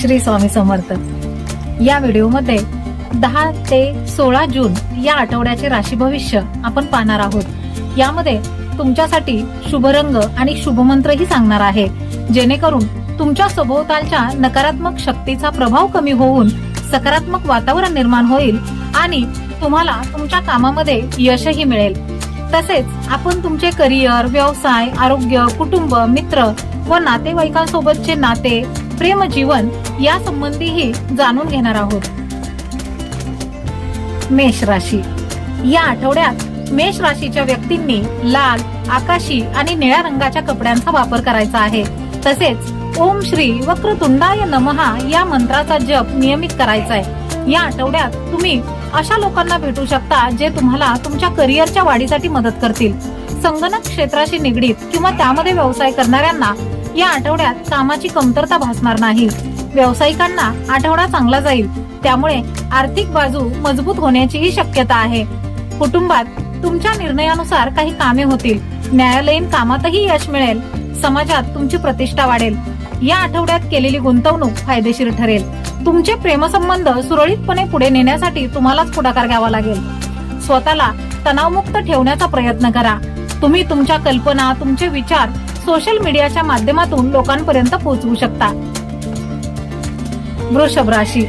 श्री स्वामी समर्थ. या व्हिडिओमध्ये दहा ते सोळा जून या आठवड्याचे राशी भविष्य आपण पाहणार आहोत. यामध्ये तुमच्यासाठी शुभ रंग आणि शुभमंत्रही सांगणार आहे. जेणेकरून तुमच्या सभोवतालच्या नकारात्मक शक्तीचा प्रभाव कमी होऊन सकारात्मक वातावरण निर्माण होईल आणि तुम्हाला तुमच्या कामामध्ये यशही मिळेल. तसेच आपण तुमचे करिअर व्यवसाय आरोग्य कुटुंब मित्र व नातेवाईकांसोबतचे नाते प्रेम जीवन या संबंधीही जाणून घेणार आहोत. मेष राशी. या आठवड्यात मेष राशीच्या व्यक्तींनी लाल आकाशी आणि निळ्या रंगाच्या कपड्यांचा वापर करायचा आहे. तसेच ओम श्री वक्रतुंडाय नमहा या मंत्राचा जप नियमित करायचा आहे. या आठवड्यात तुम्ही अशा लोकांना भेटू शकता जे तुम्हाला तुमच्या करिअरच्या वाढीसाठी मदत करतील. संगणक क्षेत्राशी निगडीत किंवा त्यामध्ये व्यवसाय करणाऱ्यांना या आठवड्यात कामाची कमतरता भासणार नाही. व्यावसायिकांना आठवडा चांगला जाईल त्यामुळे आर्थिक बाजू मजबूत होण्याचीही शक्यता आहे. कुटुंबात तुमच्या निर्णयानुसार काही कामे होतील. न्यायालयीन कामातही यश मिळेल. समाजात तुमची प्रतिष्ठा वाढेल. या आठवड्यात केलेली गुंतवणूक फायदेशीर ठरेल. तुमचे प्रेमसंबंध सुरळीतपणे पुढे नेण्यासाठी तुम्हालाच पुढाकार घ्यावा लागेल. स्वतःला तणावमुक्त ठेवण्याचा प्रयत्न करा. तुम्ही तुमच्या कल्पना तुमचे विचार सोशल मीडियाच्या माध्यमातून लोकांपर्यंत पोहोचवू शकता. वृषभ राशी.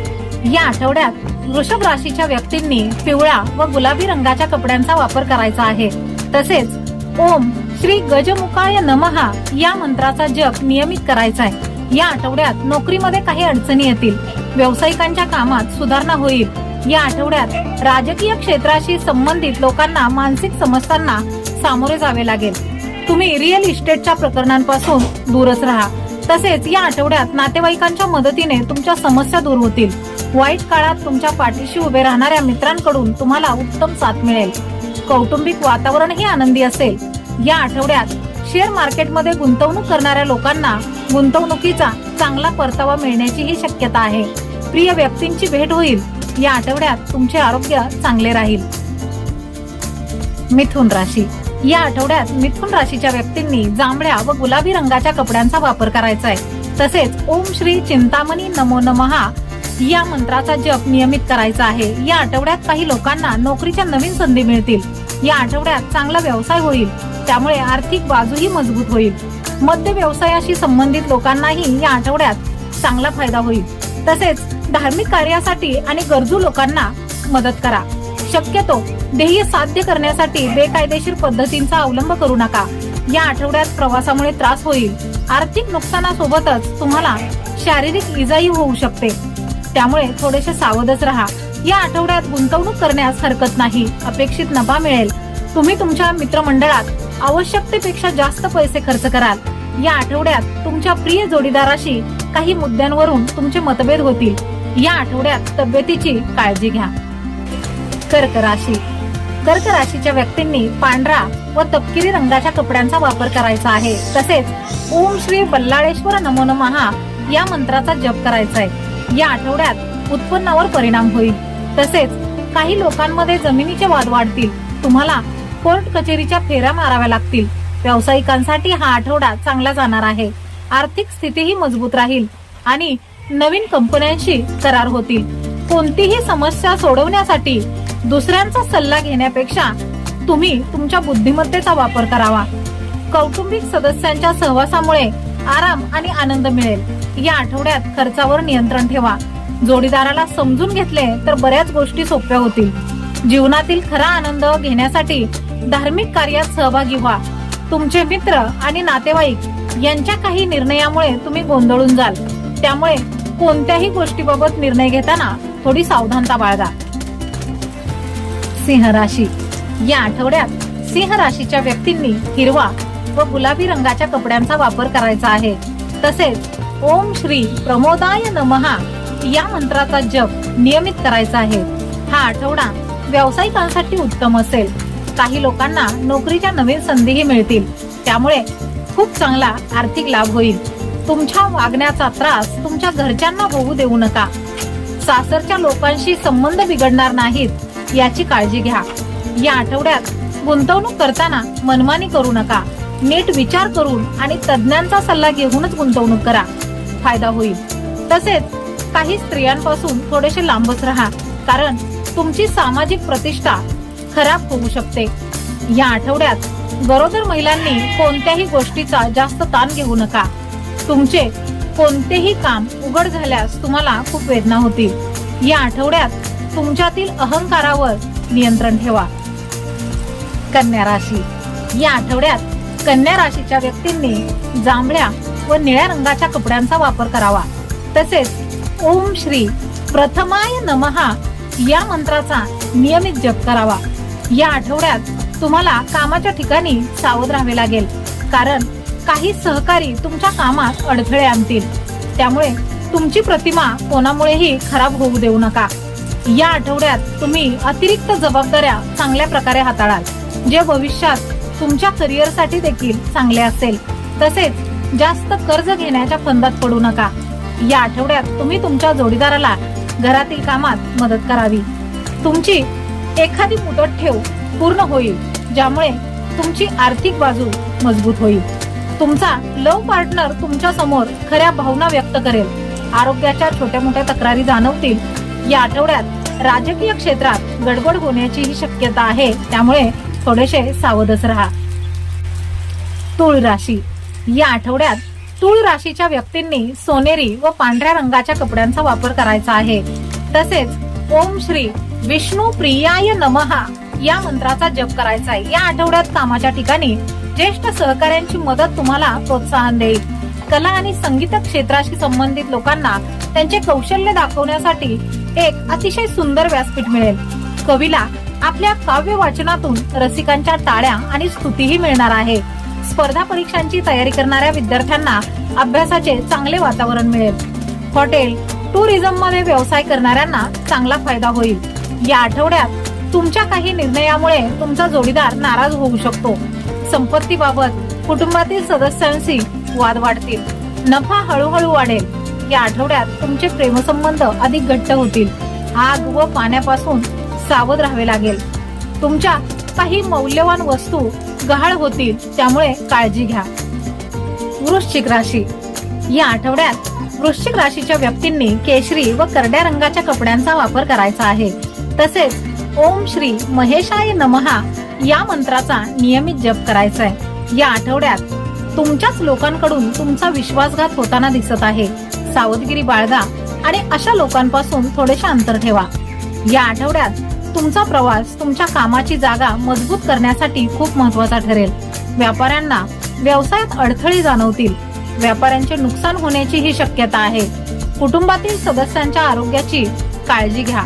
या आठवड्यात वृषभ राशीच्या व्यक्तींनी पिवळ्या व गुलाबी रंगाच्या कपड्यांचा वापर करायचा आहे. तसेच ओम श्री गजमुखाय नमहा या मंत्राचा जप नियमित करायचा आहे. या आठवड्यात नोकरीमध्ये काही अडचणी येतील. व्यावसायिकांच्या कामात सुधारणा होईल. या आठवड्यात राजकीय क्षेत्राशी संबंधित लोकांना मानसिक समस्यांना सामोरे जावे लागेल. तुम्ही रिअल इस्टेटच्या प्रकरणांपासून दूरच राहा. तसेच या आठवड्यात नातेवाईकांच्या मदतीने तुमच्या समस्या दूर होतील. वाईट काळात तुमच्या पाठीशी उभे राहणाऱ्या मित्रांकडून तुम्हाला उत्तम साथ मिळेल. कौटुंबिक वातावरणही आनंदी असेल. या आठवड्यात शेअर मार्केटमध्ये गुंतवणूक करणाऱ्या लोकांना गुंतवणुकीचा चांगला परतावा मिळण्याचीही शक्यता आहे. प्रिय व्यक्तींची भेट होईल. या आठवड्यात तुमचे आरोग्य चांगले राहील. मिथुन राशी. या आठवड्यात मिथुन राशीच्या व्यक्तींनी जांभळ्या व गुलाबी रंगाच्या कपड्यांचा वापर करायचा आहे. तसेच ओम श्री चिंतामणी नमो नमहा या मंत्राचा जप नियमित करायचा आहे. या आठवड्यात काही लोकांना नोकरीच्या नवीन संधी मिळतील. या आठवड्यात चांगला व्यवसाय होईल. त्यामुळे आर्थिक बाजूही मजबूत होईल. मद्य व्यवसायाशी संबंधित लोकांनाही या आठवड्यात चांगला फायदा होईल. तसेच धार्मिक कार्यासाठी आणि गरजू लोकांना मदत करा. शक्यतो ध्येय साध्य करण्यासाठी बेकायदेशीर पद्धतींचा अवलंब करू नका. या आठवड्यात प्रवासामुळे त्रास होईल. आर्थिक नुकसानासोबतच तुम्हाला शारीरिक इजाही होऊ शकते. त्यामुळे थोडेसे सावधच राहा. या आठवड्यात गुंतवणूक करण्यास हरकत नाही. अपेक्षित नफा मिळेल. तुम्ही तुमच्या मित्रमंडळात आवश्यकतेपेक्षा जास्त पैसे खर्च कराल. या आठवड्यात तुमच्या प्रिय जोडीदाराशी काही मुद्द्यांवरून तुमचे मतभेद होतील. या आठवड्यात तब्येतीची काळजी घ्या. कर्क राशी. कर्क राशीच्या व्यक्तींनी पांढरा व तपकिरी रंगाच्या कपड्यांचा वापर करायचा आहे. तसेच ओम श्री बल्लाळेश्वर नमो नमहा या मंत्राचा जप करायचा आहे. या आठवड्यात उत्पन्नावर परिणाम होईल. तसेच काही लोकांमध्ये जमिनीचे वाद वाढतील. तुम्हाला कोर्ट कचेरीच्या फेऱ्या माराव्या लागतील. व्यावसायिकांसाठी हा आठवडा चांगला जाणार आहे. आर्थिक स्थितीही मजबूत राहील आणि नवीन कंपन्यांशी करार होतील. कोणतीही समस्या सोडवण्यासाठी दुसऱ्यांचा सल्ला घेण्यापेक्षा तुम्ही तुमच्या बुद्धिमत्तेचा वापर करावा. कौटुंबिक सदस्यांच्या सहवासामुळे आराम आणि आनंद मिळेल. या आठवड्यात खर्चावर नियंत्रण ठेवा. जोडीदाराला समजून घेतले तर बऱ्याच गोष्टी सोप्या होतील. जीवनातील खरा आनंद घेण्यासाठी धार्मिक कार्यात सहभागी व्हा. तुमचे मित्र आणि नातेवाईक यांच्या काही निर्णयामुळे तुम्ही गोंधळून जाल. त्यामुळे कोणत्याही गोष्टीबाबत निर्णय घेताना थोडी सावधानता बाळगा. सिंह राशी. या आठवड्यात सिंह राशीच्या व्यक्तींनी हिरवा व गुलाबी रंगाच्या कपड्यांचा वापर करायचा आहे. तसेच ओम श्री प्रमोदाय नमहा या मंत्राचा जप नियमित करायचा आहे. हा आठवडा व्यावसायिकांसाठी उत्तम असेल. काही लोकांना नोकरीच्या नवीन संधीही मिळतील. त्यामुळे खूप चांगला आर्थिक लाभ होईल. तुमच्या वागण्याचा त्रास तुमच्या घरच्यांना होऊ देऊ नका. सासरच्या लोकांशी संबंध बिघडणार नाहीत याची काळजी घ्या. या आठवड्यात गुंतवणूक करताना मनमानी करू नका. नीट विचार करून आणि तज्ज्ञांचा सल्ला घेऊनच गुंतवणूक करा. फायदा होईल. तसेच काही स्त्रियांपासून थोडेसे लांबच राहा कारण तुमची सामाजिक प्रतिष्ठा खराब होऊ शकते. या आठवड्यात गरोदर महिलांनी कोणत्याही गोष्टीचा जास्त ताण घेऊ नका. तुमचे कोणतेही काम उघड झाल्यास तुम्हाला खूप वेदना होतील. या आठवड्यात तुमच्यातील अहंकारावर नियंत्रण ठेवा. कन्या राशी. या आठवड्यात कन्या राशीच्या व्यक्तींनी जांभळ्या व निळ्या रंगाच्या कपड्यांचा वापर करावा. तसेच ओम श्री प्रथमाय नमहा या मंत्राचा नियमित जप करावा. या आठवड्यात तुम्हाला कामाच्या ठिकाणी सावध राहावे लागेल. कारण काही सहकारी तुमच्या कामात अडथळे आणतील. त्यामुळे तुमची प्रतिमा कोणामुळेही खराब होऊ देऊ नका. या आठवड्यात तुम्ही अतिरिक्त जबाबदाऱ्या चांगल्या प्रकारे हाताळाल. जे भविष्यात तुमच्या करिअरसाठी देखील चांगले असेल. तसेच जास्त कर्ज घेण्याच्या फंदात पडू नका. या आठवड्यात तुम्ही तुमच्या जोडीदाराला घरातील कामात मदत करावी. तुमची एखादी मुदत ठेव पूर्ण होईल ज्यामुळे तुमची आर्थिक बाजू मजबूत होईल. तुमचा लव पार्टनर तुमच्यासमोर खऱ्या भावना व्यक्त करेल. आरोग्याच्या छोट्या मोठ्या तक्रारी जाणवतील. या आठवड्यात राजकीय क्षेत्रात गडबड होण्याचीही शक्यता आहे त्यामुळे थोडेसे सावधच राहा. तुळ राशी. या आठवड्यात तुळ राशीच्या व्यक्तींनी सोनेरी व पांढऱ्या रंगाच्या कपड्यांचा वापर करायचा आहे. तसेच ओम श्री विष्णू प्रियाय नमहा या मंत्राचा जप करायचा आहे. या आठवड्यात कामाच्या ठिकाणी ज्येष्ठ सहकाऱ्यांची मदत तुम्हाला प्रोत्साहन देईल. कला आणि संगीत क्षेत्राशी संबंधित लोकांना त्यांचे कौशल्य दाखवण्यासाठी एक अतिशय सुंदर व्यासपीठ मिळेल. कवीला आपल्या काव्य वाचनातून रसिकांच्या टाळ्या आणि स्तुतीही मिळणार आहे. स्पर्धा परीक्षांची तयारी करणाऱ्या विद्यार्थ्यांना अभ्यासाचे चांगले वातावरण मिळेल. हॉटेल टुरिझममध्ये व्यवसाय करणाऱ्यांना चांगला फायदा होईल. या आठवड्यात तुमच्या काही निर्णयामुळे तुमचा जोडीदार नाराज होऊ शकतो. संपत्तीबाबत कुटुंबातील सदस्यांशी वाद वाढतील. नफा हळूहळू वाढेल. या आठवड्यात तुमचे प्रेमसंबंध अधिक घट्ट होतील. आग व पाण्यापासून सावध राहावे लागेल. तुमच्या काही मौल्यवान वस्तू गहाळ होतील त्यामुळे काळजी घ्या. वृश्चिक राशी. या आठवड्यात वृश्चिक राशीच्या व्यक्तींनी केशरी व करड्या रंगाच्या कपड्यांचा वापर करायचा आहे. तसेच ओम श्री महेशाय नमहा या मंत्राचा नियमित जप करायचा आहे या आठवड्यात तुमच्याच लोकांकडून तुमचा विश्वासघात होताना दिसत आहे. सावधगिरी बाळगा आणि अशा लोकांपासून थोडेसे अंतर ठेवा. या आठवड्यात तुमचा प्रवास तुमच्या कामाची जागा मजबूत करण्यासाठी खूप महत्त्वाचा ठरेल. व्यापाऱ्यांना व्यवसायात अडथळे जाणवतील. व्यापाऱ्यांचे नुकसान होण्याची ही शक्यता आहे. कुटुंबातील सदस्यांच्या आरोग्याची काळजी घ्या.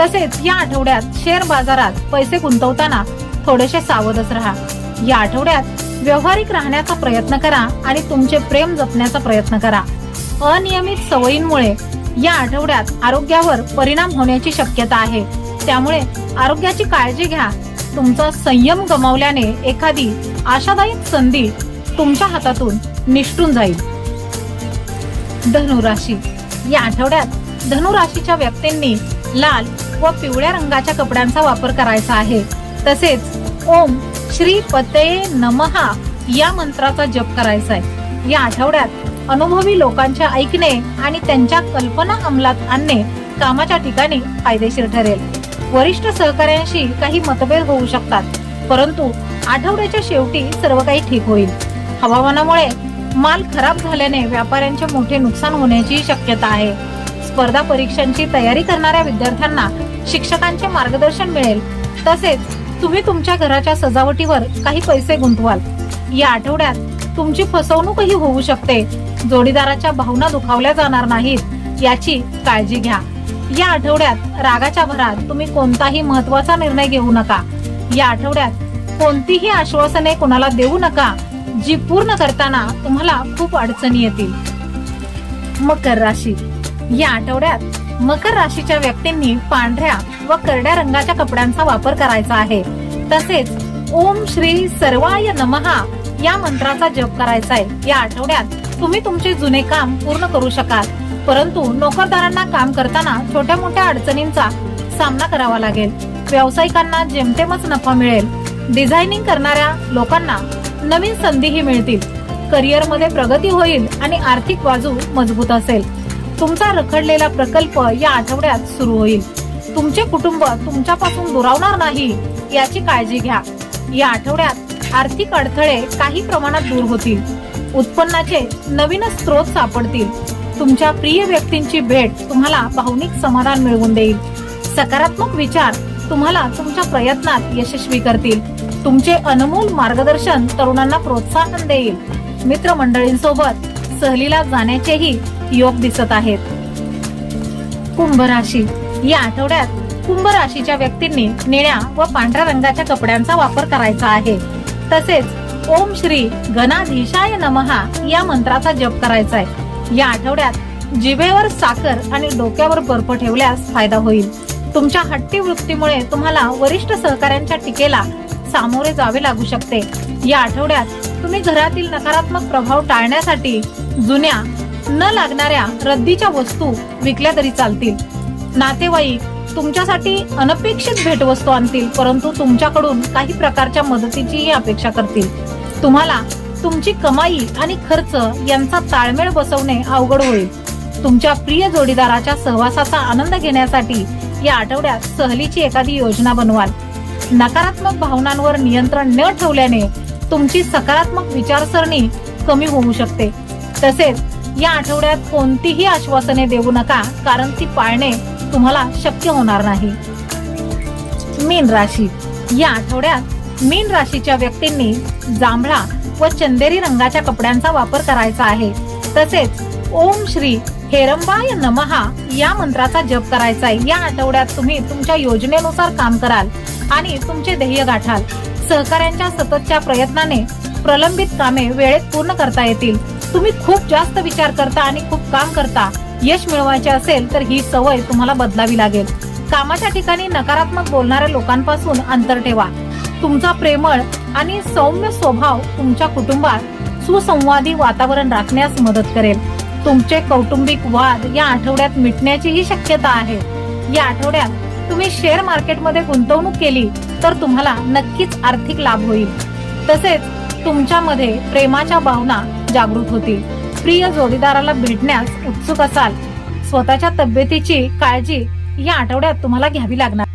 तसेच या आठवड्यात शेअर बाजारात पैसे गुंतवताना थोडेसे सावधच राहा. या आठवड्यात व्यवहारिक राहण्याचा प्रयत्न करा आणि तुमचे प्रेम जपण्याचा प्रयत्न करा. अनियमित सवयींमुळे या आठवड्यात आरोग्यावर परिणाम होण्याची शक्यता आहे. त्यामुळे आरोग्याची काळजी घ्या. तुमचा संयम गमावल्याने एखादी आशादायक संधी तुमच्या हातातून निष्ठून जाईल. धनुराशी. या आठवड्यात धनुराशीच्या व्यक्तींनी लाल व पिवळ्या रंगाच्या कपड्यांचा वापर करायचा आहे. तसेच ओम श्री पते नमहा या मंत्राचा जप करायचा आहे. या आठवड्यात अनुभवी लोकांचे ऐकणे आणि त्यांच्या कल्पना अंमलात आणणे कामाच्या ठिकाणी फायदेशीर ठरेल. वरिष्ठ सहकाऱ्यांशी काही मतभेद होऊ शकतात परंतु आठवड्याच्या शेवटी सर्व काही ठीक होईल. हवामानामुळे माल खराब झाल्याने व्यापाऱ्यांचे मोठे नुकसान होण्याची शक्यता आहे. स्पर्धा परीक्षांची तयारी करणाऱ्या विद्यार्थ्यांना शिक्षकांचे मार्गदर्शन मिळेल. तसेच तुम्ही तुमच्या घराच्या सजावटीवर काही पैसे गुंतवाल. या आठवड्यात तुमची फसवणूकही होऊ शकते. जोडीदाराच्या भावना दुखावल्या जाणार नाहीत याची काळजी घ्या. या आठवड्यात रागाच्या भरात तुम्ही कोणताही महत्त्वाचा निर्णय घेऊ नका. या आठवड्यात कोणतीही आश्वासने कोणाला देऊ नका जी पूर्ण करताना तुम्हाला खूप अडचणी येतील. मकर राशी. या आठवड्यात मकर राशीच्या व्यक्तींनी पांढऱ्या व करड्या रंगाच्या कपड्यांचा वापर करायचा आहे. तसेच ओम श्री सर्वाय नमहा या मंत्राचा जप करायचा आहे. या आठवड्यात तुम्ही तुमचे जुने काम पूर्ण करू शकाल. परंतु नोकरदारांना काम करताना छोट्या मोठ्या अडचणींचा सामना करावा लागेल. व्यावसायिकांना जेमतेमच नफा मिळेल. डिझायनिंग करणाऱ्या लोकांना नवीन संधीही मिळतील. करिअरमध्ये प्रगती होईल आणि आर्थिक बाजू मजबूत असेल. तुमचा रखडलेला प्रकल्प या आठवड्यात सुरू होईल. तुमचे कुटुंब तुमच्यापासून दुरावणार नाही याची काळजी घ्या. या आठवड्यात आर्थिक अडथळे काही प्रमाणात दूर होतील. उत्पन्नाचे नवीन स्रोत सापडतील. तुमच्या प्रिय व्यक्तींची भेट तुम्हाला भावनिक समाधान मिळवून देईल. सकारात्मक विचार तुम्हाला तुमच्या प्रयत्नात यशस्वी करतील. तुमचे अनमोल मार्गदर्शन तरुणांना प्रोत्साहन देईल. मित्रमंडळींसोबत सहलीला जाण्याचेही योग दिसत आहेत. कुंभ राशी या आठवड्यात कुंभ राशीच्या व्यक्तींनी निळ्या व पांढऱ्या रंगाच्या कपड्यांचा वापर करायचा आहे. तसेच ओम श्री घनाधीशाय नमहा या मंत्राचा जप करायचा आहे. या आठवड्यात जिभेवर साखर आणि डोक्यावर बर्फ ठेवल्यास फायदा होईल. तुमच्या हट्टी वृत्तीमुळे तुम्हाला वरिष्ठ सहकाऱ्यांच्या टीकेला सामोरे जावे लागू शकते. या आठवड्यात तुम्ही घरातील नकारात्मक प्रभाव टाळण्यासाठी जुन्या न लागणाऱ्या रद्दीच्या वस्तू विकल्या तरी चालतील. नातेवाईक तुमच्यासाठी अनपेक्षित भेटवस्तू आणतील परंतु तुमच्याकडून काही प्रकारच्या मदतीचीही अपेक्षा करतील. तुम्हाला तुमची कमाई आणि खर्च यांचा ताळमेळ बसवणे अवघड होईल. तुमच्या प्रिय जोडीदाराच्या सहवासाचा आनंद घेण्यासाठी या आठवड्यात सहलीची एखादी योजना बनवाल. नकारात्मक भावनांवर नियंत्रण न ठेवल्याने तुमची सकारात्मक विचारसरणी कमी होऊ शकते. तसेच या आठवड्यात कोणतीही आश्वासने देऊ नका कारण ती पाळणे तुम्हाला शक्य होणार नाही. मीन राशी. या आठवड्यात मीन राशीच्या व्यक्तींनी जांभळा व चंदेरी रंगाच्या कपड्यांचा वापर करायचा आहे. तसेच ओम श्री हेरंबाय नमहा या मंत्राचा जप करायचा आहे. या आठवड्यात तुम्ही तुमच्या योजनेनुसार काम कराल आणि तुमचे ध्येय गाठाल. सहकाऱ्यांच्या सततच्या प्रयत्नाने प्रलंबित कामे वेळेत पूर्ण करता येतील. तुम्ही खूप जास्त विचार करता आणि खूप काम करता यश मिळवायचे असेल तर ही सवय तुम्हाला बदलावी लागेल. कामाच्या ठिकाणी नकारात्मक बोलणाऱ्या लोकांपासून अंतर ठेवा. तुमचा प्रेमळ आणि सौम्य स्वभाव तुमच्या कुटुंबात सुसंवादी वातावरण राखण्यास मदत करेल. तुमचे कौटुंबिक वाद या आठवड्यात मिटण्याचीही शक्यता आहे. या आठवड्यात तुम्ही शेअर मार्केटमध्ये गुंतवणूक केली तर तुम्हाला नक्कीच आर्थिक लाभ होईल. तसेच तुमच्यामध्ये प्रेमाच्या भावना जागृत होतील. प्रिय जोडीदाराला भेटण्यास उत्सुक असाल. स्वतःच्या तब्येतीची काळजी या आठवड्यात तुम्हाला घ्यावी लागणार.